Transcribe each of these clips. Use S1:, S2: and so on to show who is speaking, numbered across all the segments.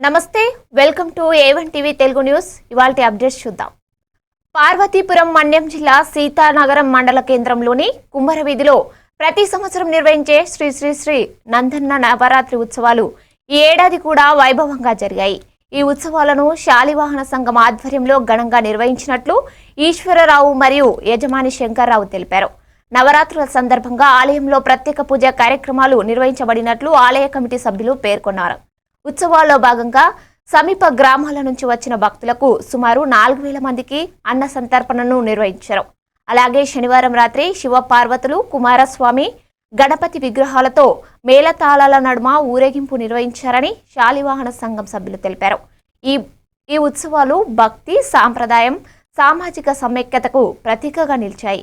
S1: నమస్తే welcome to A one TV Telugu news. ఇవాళ updates చూద్దాం. పార్వతీపురం మన్యం జిల్లా సీతానగరం మండల కేంద్రంలోని కుమ్మర వీధిలో ప్రతి సంవత్సరం నిర్వహించే శ్రీ శ్రీ శ్రీ నందన్న నవరాత్రి ఉత్సవాలు ఈ ఏడాది కూడా వైభవంగా జరిగాయి. ఈ ఉత్సవాలను శాలివాహన సంఘం ఆధ్వర్యంలో ఘనంగా నిర్వహించినట్లు ఈశ్వరరావు మరియు యజమాని శంకర్రావు తెలిపారు. నవరాత్రుల సందర్భంగా ఆలయంలో ప్రత్యేక పూజ కార్యక్రమాలు నిర్వహించబడినట్లు ఆలయ కమిటీ సభ్యులు పేర్కొన్నారు. ఉత్సవాల్లో భాగంగా సమీప గ్రామాల నుంచి వచ్చిన భక్తులకు సుమారు నాలుగు వేల మందికి అన్న సంతర్పణను నిర్వహించారు. అలాగే శనివారం రాత్రి శివ పార్వతులు కుమారస్వామి గణపతి విగ్రహాలతో మేళతాళాల నడుమ ఊరేగింపు నిర్వహించారని శాలివాహన సంఘం సభ్యులు తెలిపారు. ఈ ఈ ఉత్సవాలు భక్తి సాంప్రదాయం సామాజిక సమైక్యతకు ప్రతీకగా నిలిచాయి.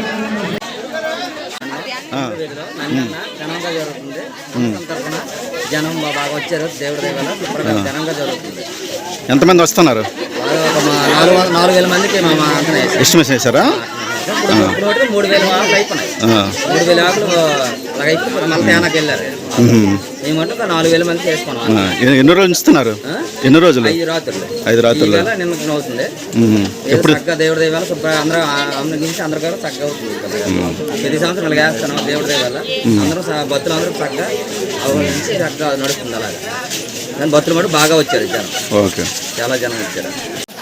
S2: ఘనంగా జరుగుతుంది. తరఫున జనం బాగా వచ్చారు. దేవుడి శుభ్రంగా ఘనంగా జరుగుతుంది.
S3: ఎంతమంది వస్తున్నారు?
S2: బాగా ఒక మా నాలుగు వేల మందికి మా.
S3: ఎస్టిమేషన్
S2: ఇప్పుడు ఇప్పుడు మటుకు మూడు వేల ఆకులు అయిపోయినాయి. మూడు వేల ఆకులు అలాగ మళ్ళీ తేనాకి వెళ్ళారు.
S3: మ్మ్.
S2: మేము మటుకు నాలుగు వేల మందికి వేసుకున్నాం
S3: ఆ, ఎన్ని- రోజులు ఉంచుతున్నారు?
S2: ఆ?
S3: ఎన్ని రోజులు?
S2: ఐదు రాత్రులు.
S3: ఐదు రాత్రులు.
S2: నిన్న అవుతుంది.
S3: ఎప్పుడు?
S2: చక్కగా దేవుడి దేవాల అందరూ అందరి గురించి అందరూ కూడా చక్కగా అవుతుంది. ప్రతి సంవత్సరం ఇలాగ వేస్తున్నాం దేవుడి దేవాల అందరూ భక్తులు అందరూ చక్కగా అవలంబించి చక్కగా నడుస్తుంది అలాగా. కానీ భక్తులు మటు బాగా వచ్చారు జనం.
S3: ఓకే.
S2: చాలా జనం వచ్చారు.